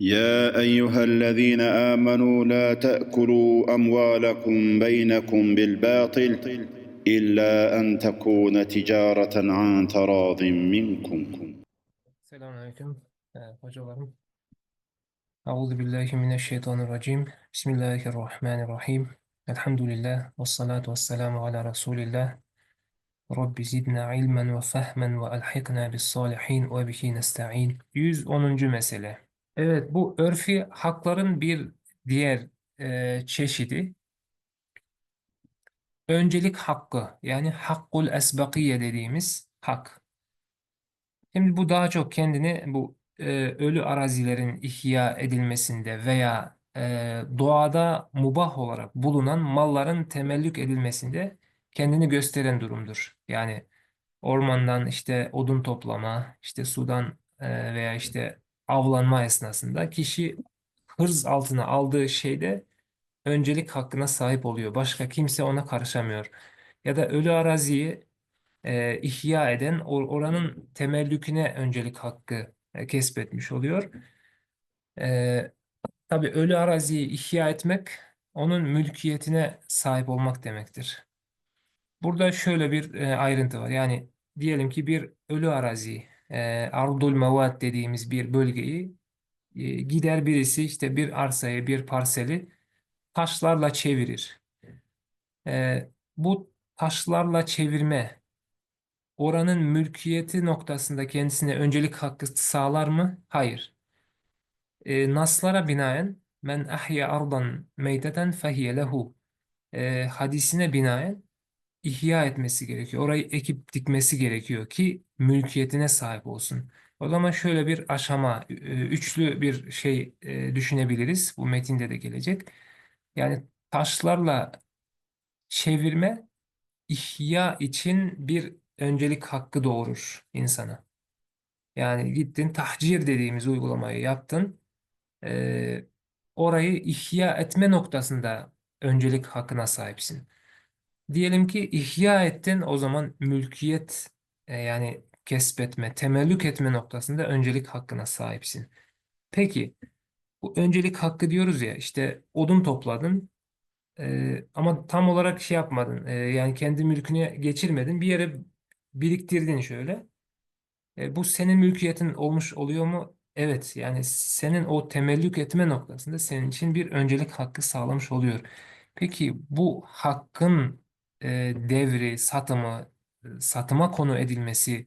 يا ايها الذين امنوا لا تاكلوا اموالكم بينكم بالباطل الا ان تكون تجاره عن تراض منكم Selamünaleyküm e, hocalarım. Euzu billahi mineşşeytanirracim. Bismillahirrahmanirrahim. Elhamdülillah ve salatu vesselamu ala Resulillah. Rabbi zidna ilmen ve fehmen ve elhikna bis salihin ve bihi nesta'in. 110. mesele. Evet bu örfi hakların bir diğer e, çeşidi öncelik hakkı yani hakkul esbakiye dediğimiz hak. Şimdi bu daha çok kendini bu e, ölü arazilerin ihya edilmesinde veya e, doğada mubah olarak bulunan malların temellük edilmesinde kendini gösteren durumdur. Yani ormandan işte odun toplama, işte sudan e, veya işte avlanma esnasında kişi hırz altına aldığı şeyde öncelik hakkına sahip oluyor. Başka kimse ona karışamıyor. Ya da ölü araziyi e, ihya eden or- oranın temellüküne öncelik hakkı e, kesbetmiş oluyor. E, tabii ölü araziyi ihya etmek onun mülkiyetine sahip olmak demektir. Burada şöyle bir e, ayrıntı var. Yani diyelim ki bir ölü arazi, e, ardul mevat dediğimiz bir bölgeyi gider birisi işte bir arsayı, bir parseli taşlarla çevirir. E, bu taşlarla çevirme oranın mülkiyeti noktasında kendisine öncelik hakkı sağlar mı? Hayır. E, naslara binaen men ahya ardan meyteten fehiye lehu e, hadisine binaen ihya etmesi gerekiyor. Orayı ekip dikmesi gerekiyor ki mülkiyetine sahip olsun. O zaman şöyle bir aşama, e, üçlü bir şey e, düşünebiliriz. Bu metinde de gelecek. Yani taşlarla çevirme ihya için bir öncelik hakkı doğurur insana. Yani gittin tahcir dediğimiz uygulamayı yaptın. Ee, orayı ihya etme noktasında öncelik hakkına sahipsin. Diyelim ki ihya ettin o zaman mülkiyet e, yani kesbetme, temellük etme noktasında öncelik hakkına sahipsin. Peki bu öncelik hakkı diyoruz ya işte odun topladın ee, ama tam olarak şey yapmadın. Ee, yani kendi mülküne geçirmedin. Bir yere biriktirdin şöyle. Ee, bu senin mülkiyetin olmuş oluyor mu? Evet. Yani senin o temellük etme noktasında senin için bir öncelik hakkı sağlamış oluyor. Peki bu hakkın e, devri, satımı, e, satıma konu edilmesi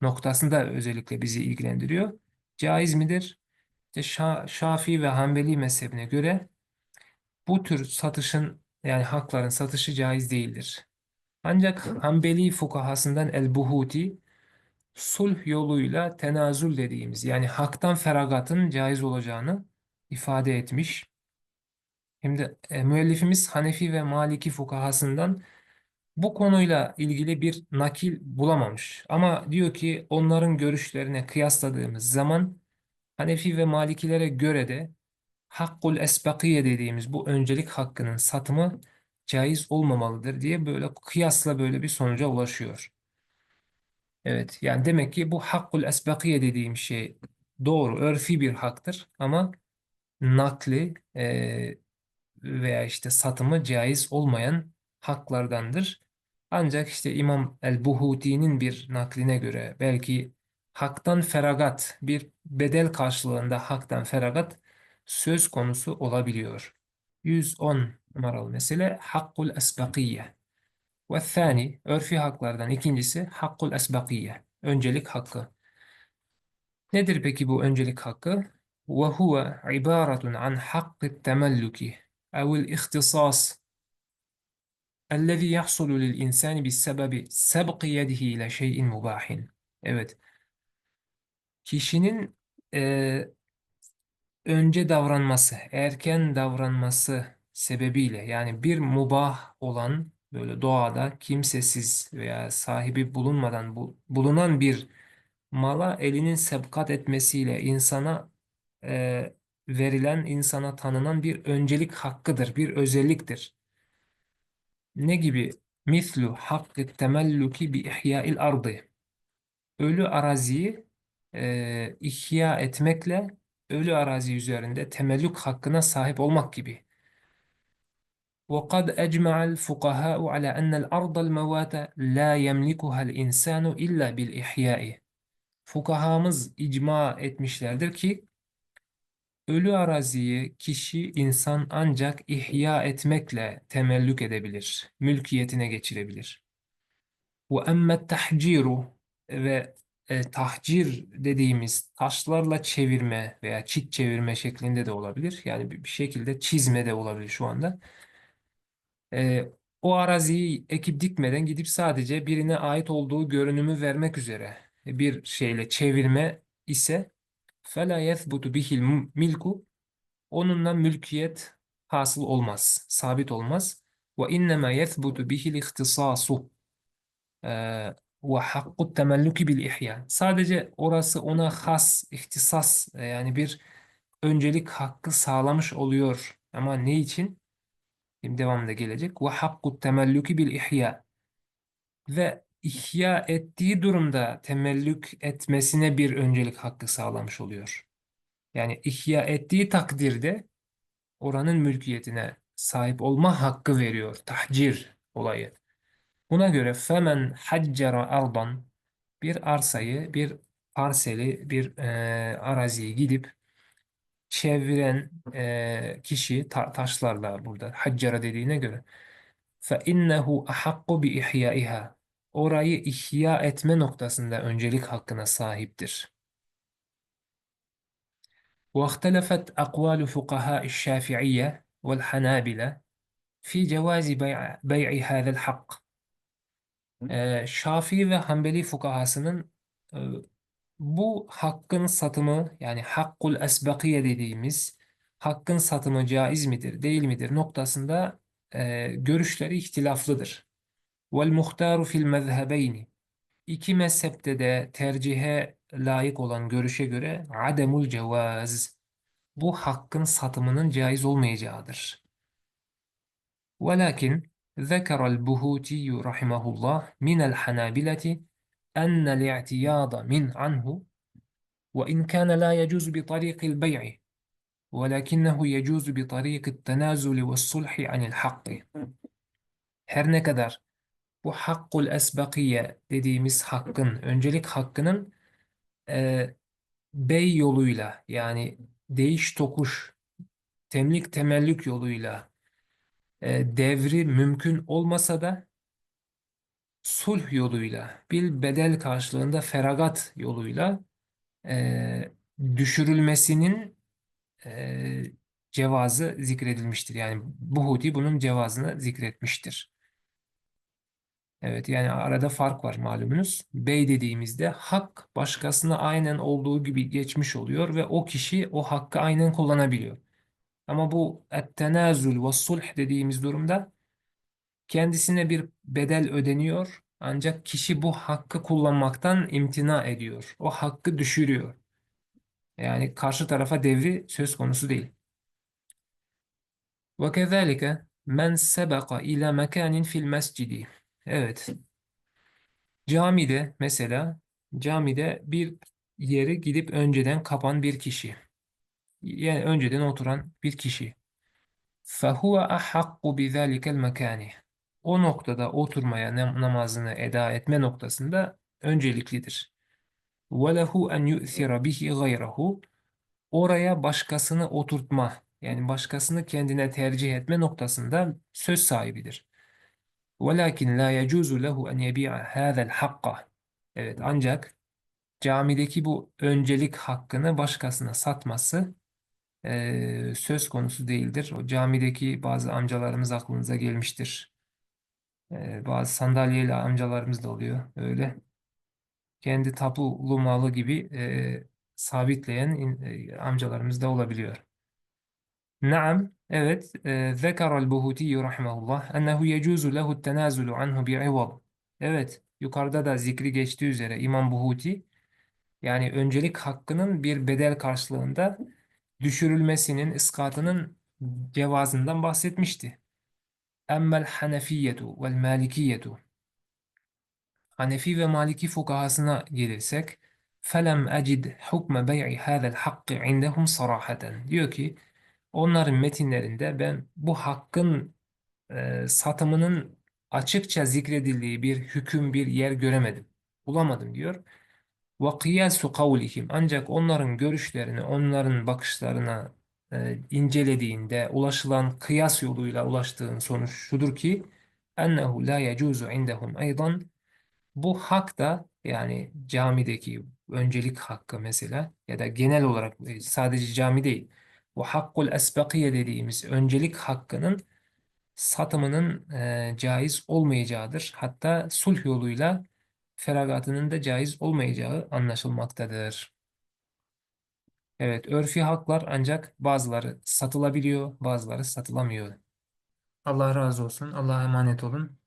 noktasında özellikle bizi ilgilendiriyor. Caiz midir? İşte Şa Şafii ve Hanbeli mezhebine göre bu tür satışın yani hakların satışı caiz değildir. Ancak Hanbeli fukahasından El-Buhuti sulh yoluyla tenazül dediğimiz yani haktan feragatın caiz olacağını ifade etmiş. Şimdi e, müellifimiz Hanefi ve Maliki fukahasından bu konuyla ilgili bir nakil bulamamış. Ama diyor ki onların görüşlerine kıyasladığımız zaman Hanefi ve Malikilere göre de hakkul esbakiye dediğimiz bu öncelik hakkının satımı caiz olmamalıdır diye böyle kıyasla böyle bir sonuca ulaşıyor. Evet yani demek ki bu hakkul esbakiye dediğim şey doğru örfi bir haktır ama nakli e, veya işte satımı caiz olmayan haklardandır. Ancak işte İmam el-Buhuti'nin bir nakline göre belki haktan feragat bir bedel karşılığında haktan feragat söz konusu olabiliyor. 110 numaralı mesele hakkul esbakiye. Ve thani örfi haklardan ikincisi hakkul esbakiye. Öncelik hakkı. Nedir peki bu öncelik hakkı? Huve ibaretun an hakkı temelluki evil ihtisas الذي يحصل للإنسان بسبب سبق يده إلى شيء مباح. Evet. Kişinin e, önce davranması, erken davranması sebebiyle yani bir mubah olan böyle doğada kimsesiz veya sahibi bulunmadan bu, bulunan bir mala elinin sebkat etmesiyle insana e, verilen, insana tanınan bir öncelik hakkıdır, bir özelliktir. Ne gibi? Mislu hakkı temelluki bi ihya'il ardı. Ölü araziyi e, ihya etmekle ölü arazi üzerinde temellük hakkına sahip olmak gibi. وقد أجمع الفقهاء على أن الأرض الموات لا يملكها الإنسان إلا بالإحياء. Fukahamız icma etmişlerdir ki ölü araziyi kişi insan ancak ihya etmekle temellük edebilir, mülkiyetine geçirebilir. Ve emme tahciru ve e, tahcir dediğimiz taşlarla çevirme veya çit çevirme şeklinde de olabilir. Yani bir bir şekilde çizme de olabilir şu anda. E, o araziyi ekip dikmeden gidip sadece birine ait olduğu görünümü vermek üzere bir şeyle çevirme ise فَلَا يَثْبُتُ بِهِ الْمِلْكُ Onunla mülkiyet hasıl olmaz, sabit olmaz. وَاِنَّمَا يَثْبُتُ بِهِ الْاِخْتِصَاصُ ve hakku temelluki bil ihya. Sadece orası ona has, ihtisas e, yani bir öncelik hakkı sağlamış oluyor. Ama ne için? Şimdi devamında gelecek. Ve hakku temelluki bil ihya. Ve ihya ettiği durumda temellük etmesine bir öncelik hakkı sağlamış oluyor. Yani ihya ettiği takdirde oranın mülkiyetine sahip olma hakkı veriyor. Tahcir olayı. Buna göre femen haccera ardan bir arsayı, bir parseli, bir e, araziyi gidip çeviren e, kişi ta- taşlarla burada haccera dediğine göre fe innehu ahakku bi ihyaiha orayı ihya etme noktasında öncelik hakkına sahiptir. واختلفت أقوال فقهاء الشافعية والحنابلة في جواز بيع, بيع هذا الحق Ee, Şafii ve Hanbeli fukahasının e, bu hakkın satımı yani hakkul esbakiye dediğimiz hakkın satımı caiz midir değil midir noktasında e, görüşleri ihtilaflıdır. Vel muhtaru fil mezhebeyni İki mezhepte de tercihe layık olan görüşe göre ademul cevaz bu hakkın satımının caiz olmayacağıdır. ولكن ذكر البهوتي رحمه الله من الحنابلة أن الاعتياض من عنه وإن كان لا يجوز بطريق البيع ولكنه يجوز بطريق التنازل والصلح عن الحق Her ne kadar bu hakkul esbakiye dediğimiz hakkın, öncelik hakkının e, bey yoluyla yani değiş tokuş, temlik temellük yoluyla e, devri mümkün olmasa da sulh yoluyla, bir bedel karşılığında feragat yoluyla e, düşürülmesinin e, cevazı zikredilmiştir. Yani Buhuti bunun cevazını zikretmiştir. Evet yani arada fark var malumunuz. Bey dediğimizde hak başkasına aynen olduğu gibi geçmiş oluyor ve o kişi o hakkı aynen kullanabiliyor. Ama bu et-tenazül ve sulh dediğimiz durumda kendisine bir bedel ödeniyor ancak kişi bu hakkı kullanmaktan imtina ediyor. O hakkı düşürüyor. Yani karşı tarafa devri söz konusu değil. وَكَذَٰلِكَ مَنْ سَبَقَ إِلَى مَكَانٍ فِي الْمَسْجِدِ Evet. Camide mesela camide bir yeri gidip önceden kapan bir kişi. Yani önceden oturan bir kişi. فَهُوَ أَحَقُّ بِذَٰلِكَ الْمَكَانِ O noktada oturmaya, nam- namazını eda etme noktasında önceliklidir. وَلَهُ أَنْ يُؤْثِرَ بِهِ غَيْرَهُ Oraya başkasını oturtma, yani başkasını kendine tercih etme noktasında söz sahibidir. وَلَكِنْ لَا يَجُوزُ لَهُ أَنْ يَبِيعَ هَذَا الْحَقَّ Evet ancak camideki bu öncelik hakkını başkasına satması eee, söz konusu değildir. O camideki bazı amcalarımız aklınıza gelmiştir. Eee, bazı sandalyeli amcalarımız da oluyor öyle. Kendi tapulu malı gibi eee, sabitleyen in- eee, amcalarımız da olabiliyor. Naam, evet. Ee, Zekerel Buhuti rahimahullah ennehu yecuzu lehu tenazulu anhu bi'ivad. Evet, yukarıda da zikri geçtiği üzere İmam Buhuti yani öncelik hakkının bir bedel karşılığında düşürülmesinin, iskatının cevazından bahsetmişti. Emmel hanefiyyetu vel malikiyyetu. Hanefi ve Maliki fukahasına gelirsek, felem ecid hukme bey'i hâzel hakkı indehum sarahaten. Diyor ki, onların metinlerinde ben bu hakkın e, satımının açıkça zikredildiği bir hüküm, bir yer göremedim. Bulamadım diyor. وَقِيَاسُ قَوْلِهِمْ Ancak onların görüşlerini, onların bakışlarına e, incelediğinde ulaşılan kıyas yoluyla ulaştığın sonuç şudur ki اَنَّهُ لَا يَجُوزُ عِنْدَهُمْ اَيْضًا Bu hak da yani camideki öncelik hakkı mesela ya da genel olarak e, sadece cami değil bu hakkul esbakiye dediğimiz öncelik hakkının satımının e, caiz olmayacağıdır. Hatta sulh yoluyla feragatının da caiz olmayacağı anlaşılmaktadır. Evet, örfi haklar ancak bazıları satılabiliyor, bazıları satılamıyor. Allah razı olsun. Allah'a emanet olun.